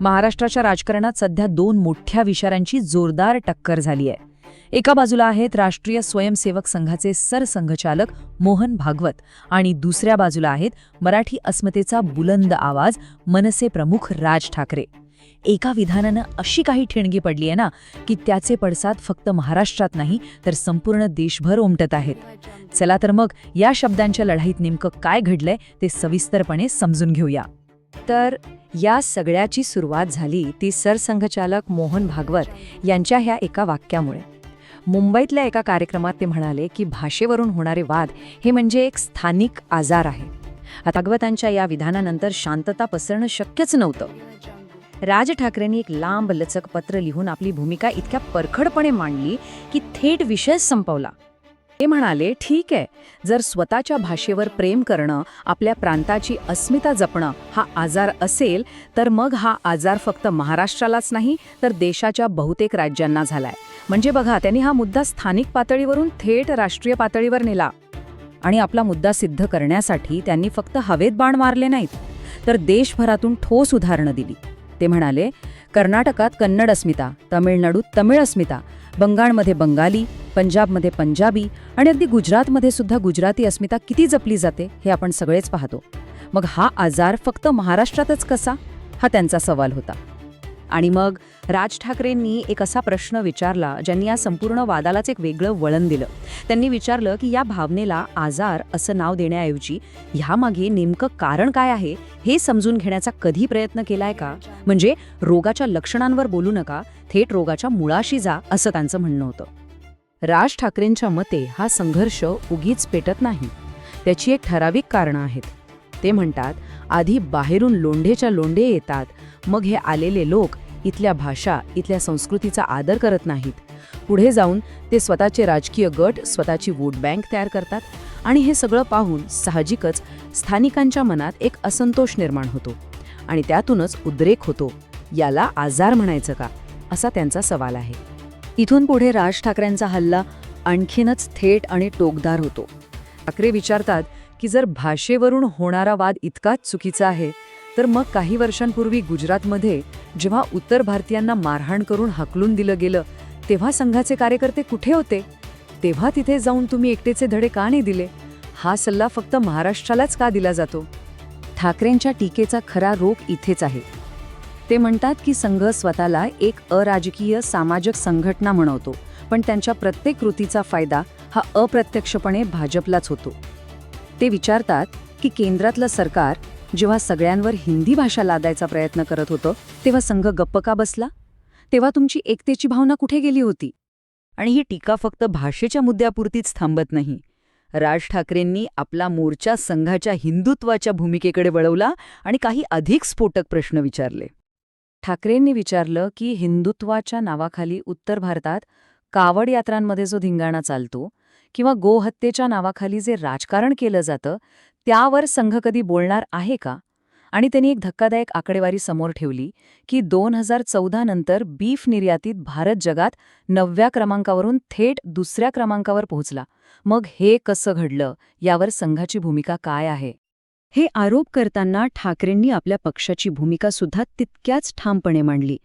महाराष्ट्राच्या राजकारणात सध्या दोन मोठ्या विचारांची जोरदार टक्कर झाली आहे. एका बाजूला आहेत राष्ट्रीय स्वयंसेवक संघाचे सरसंघचालक मोहन भागवत आणि दुसऱ्या बाजूला आहेत मराठी अस्मितेचा बुलंद आवाज मनसे प्रमुख राज ठाकरे. एका विधानानं अशी काही ठिणगी पडली आहे ना की त्याचे पडसाद फक्त महाराष्ट्रात नाही तर संपूर्ण देशभर उमटत आहेत. चला तर मग या शब्दांच्या लढाईत नेमकं काय घडलंय ते सविस्तरपणे समजून घेऊया. तर या सगळ्याची सुरुवात झाली ती सरसंघचालक मोहन भागवत यांच्या ह्या एका वाक्यामुळे. मुंबईतल्या एका कार्यक्रमात ते म्हणाले की भाषेवरून होणारे वाद हे म्हणजे एक स्थानिक आजार आहे. भागवतांच्या या विधानानंतर शांतता पसरणं शक्यच नव्हतं. राज ठाकरेंनी एक लांब लचक पत्र लिहून आपली भूमिका इतक्या परखडपणे मांडली की थेट विषय संपवला. ते म्हणाले ठीक आहे. जर स्वतःच्या भाषेवर प्रेम करणं आपल्या प्रांताची अस्मिता जपणं हा आजार असेल तर मग हा आजार फक्त महाराष्ट्रालाच नाही तर देशाच्या बहुतेक राज्यांना झालाय. म्हणजे बघा त्यांनी हा मुद्दा स्थानिक पातळीवरून थेट राष्ट्रीय पातळीवर नेला. आणि आपला मुद्दा सिद्ध करण्यासाठी त्यांनी फक्त हवेत बाण मारले नाहीत तर देशभरातून ठोस उदाहरणं दिली. ते म्हणाले कर्नाटकात कन्नड अस्मिता तमिळनाडूत तमिळ अस्मिता बंगाळमध्ये बंगाली पंजाबमध्ये पंजाबी आणि अगदी गुजरातमध्ये सुद्धा गुजराती अस्मिता किती जपली जाते हे आपण सगळेच पाहतो. मग हा आजार फक्त महाराष्ट्रातच कसा? हा त्यांचा सवाल होता. आणि मग राज ठाकरेंनी एक असा प्रश्न विचारला ज्यांनी या संपूर्ण वादालाच एक वेगळं वळण दिलं. त्यांनी विचारलं की या भावनेला आजार असं नाव देण्याऐवजी ह्यामागे नेमकं कारण काय आहे हे समजून घेण्याचा कधी प्रयत्न केलाय का? म्हणजे रोगाच्या लक्षणांवर बोलू नका थेट रोगाच्या मुळाशी जा असं त्यांचं म्हणणं होतं. राज ठाकरेंच्या मते हा संघर्ष उगीच पेटत नाही. त्याची एक ठराविक कारणं आहेत. ते म्हणतात आधी बाहेरून लोंढेच्या लोंढे येतात मग हे आलेले लोक इथल्या भाषा इथल्या संस्कृतीचा आदर करत नाहीत. पुढे जाऊन ते स्वतःचे राजकीय गट स्वतःची वोट बँक तयार करतात आणि हे सगळं पाहून साहजिकच स्थानिकांच्या मनात एक असंतोष निर्माण होतो आणि त्यातूनच उद्रेक होतो याला आजार म्हणायचं का? असा त्यांचा सवाल आहे. इथून पुढे राज ठाकरेंचा हल्ला आणखीनच थेट आणि टोकदार होतो. ठाकरे विचारतात की जर भाषेवरून होणारा वाद इतकाच चुकीचा आहे तर मग काही वर्षांपूर्वी गुजरातमध्ये जेव्हा उत्तर भारतीयांना मारहाण करून हकलून दिलं गेलं तेव्हा संघाचे कार्यकर्ते कुठे होते? तेव्हा तिथे जाऊन तुम्ही एकटेचे धडे का नाही दिले? हा सल्ला फक्त महाराष्ट्रालाच का दिला जातो? ठाकरेंच्या टीकेचा खरा रोग इथेच आहे. ते म्हणतात की संघ स्वतःला एक अराजकीय सामाजिक संघटना म्हणवतो पण त्यांच्या प्रत्येक कृतीचा फायदा हा अप्रत्यक्षपणे भाजपलाच होतो. ते विचारतात की केंद्रातलं सरकार जेव्हा सगळ्यांवर हिंदी भाषा लादायचा प्रयत्न करत होतं तेव्हा संघ गप्प का बसला? तेव्हा तुमची एकतेची भावना कुठे गेली होती? आणि ही टीका फक्त भाषेच्या मुद्द्यापुरतीच थांबत नाही. राज ठाकरेंनी आपला मोर्चा संघाच्या हिंदुत्वाच्या भूमिकेकडे वळवला आणि काही अधिक स्फोटक प्रश्न विचारले. ठाकरेंनी विचारलं की हिंदुत्वाच्या नावाखाली उत्तर भारतात कावड यात्रांमध्ये जो धिंगाणा चालतो किंवा गोहत्येच्या नावाखाली जे राजकारण केलं जातं त्यावर संघ कधी बोलणार आहे का? आणि त्यांनी एक धक्कादायक आकडेवारी समोर ठेवली की दोन हजार चौदा नंतर बीफ निर्यातीत भारत जगात नवव्या क्रमांकावरून थेट दुसऱ्या क्रमांकावर पोहोचला. मग हे कसं घडलं? यावर संघाची भूमिका काय आहे? हे आरोप करताना ठाकरेंनी आपल्या पक्षाची भूमिका सुद्धा तितक्याच ठामपणे मांडली.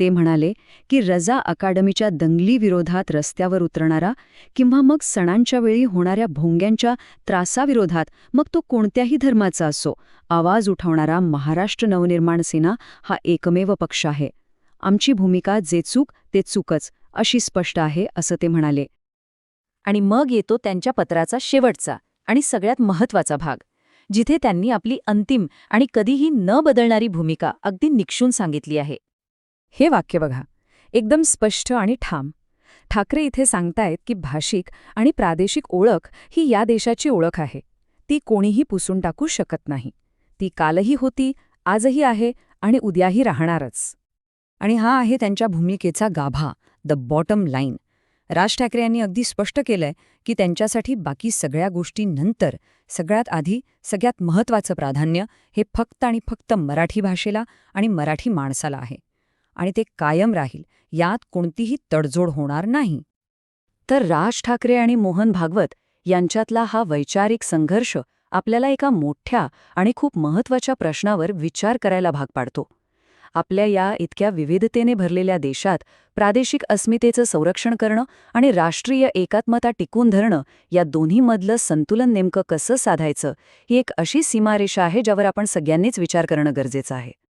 ते म्हणाले की रजा अकादमीच्या दंगली विरोधात रस्त्यावर उतरणारा किंवा मग सणांच्या वेळी होणाऱ्या भोंग्यांच्या त्रासाविरोधात मग तो कोणत्याही धर्माचा असो आवाज उठवणारा महाराष्ट्र नवनिर्माण सेना हा एकमेव पक्ष आहे. आमची भूमिका जे चूक ते चूकच अशी स्पष्ट आहे असं ते म्हणाले. आणि मग येतो त्यांच्या पत्राचा शेवटचा आणि सगळ्यात महत्त्वाचा भाग जिथे त्यांनी आपली अंतिम आणि कधीही न बदलणारी भूमिका अगदी निक्षून सांगितली आहे. हे वाक्य बघा. एकदम स्पष्ट आणि ठाम. ठाकरे इथे सांगतायत की भाषिक आणि प्रादेशिक ओळख ही या देशाची ओळख आहे. ती कोणीही पुसून टाकू शकत नाही. ती कालही होती आजही आहे आणि उद्याही राहणारच. आणि हा आहे त्यांच्या भूमिकेचा गाभा the bottom line Raj Thackeray यांनी अगदी स्पष्ट केलंय की त्यांच्यासाठी बाकी सगळ्या गोष्टींनंतर सगळ्यात आधी सगळ्यात महत्त्वाचं प्राधान्य हे फक्त आणि फक्त मराठी भाषेला आणि मराठी माणसाला आहे. आणि ते कायम राहील यात कोणतीही तडजोड होणार नाही. तर राज ठाकरे आणि मोहन भागवत यांच्यातला हा वैचारिक संघर्ष आपल्याला एका मोठ्या आणि खूप महत्त्वाच्या प्रश्नावर विचार करायला भाग पाडतो. आपल्या या इतक्या विविधतेने भरलेल्या देशात प्रादेशिक अस्मितेचं संरक्षण करणं आणि राष्ट्रीय एकात्मता टिकून धरणं या दोन्हीमधलं संतुलन नेमकं कसं साधायचं ही एक अशी सीमारेषा आहे ज्यावर आपण सगळ्यांनीच विचार करणं गरजेचं आहे.